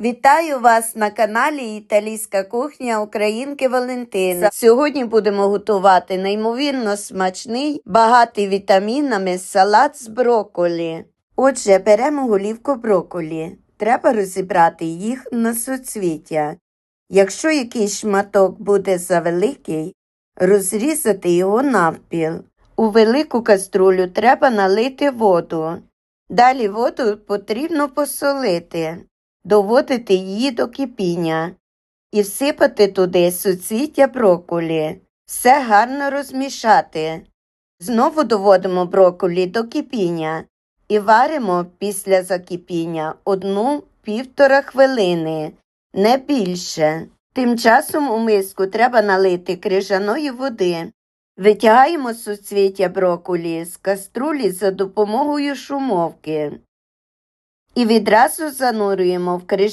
Вітаю вас на каналі Італійська кухня Українки Валентини. Сьогодні будемо готувати неймовірно смачний, багатий вітамінами салат з брокколі. Отже, беремо голівку брокколі. Треба розібрати їх на суцвіття. Якщо якийсь шматок буде завеликий, розрізати його навпіл. У велику каструлю треба налити воду. Далі воду потрібно посолити, доводити її до кипіння і всипати туди суцвіття брокколі. Все гарно розмішати. Знову доводимо брокколі до кипіння і варимо після закипіння одну-півтора хвилини, не більше. Тим часом у миску треба налити крижаної води. Витягаємо суцвіття брокколі з каструлі за допомогою шумовки і відразу занурюємо в крижану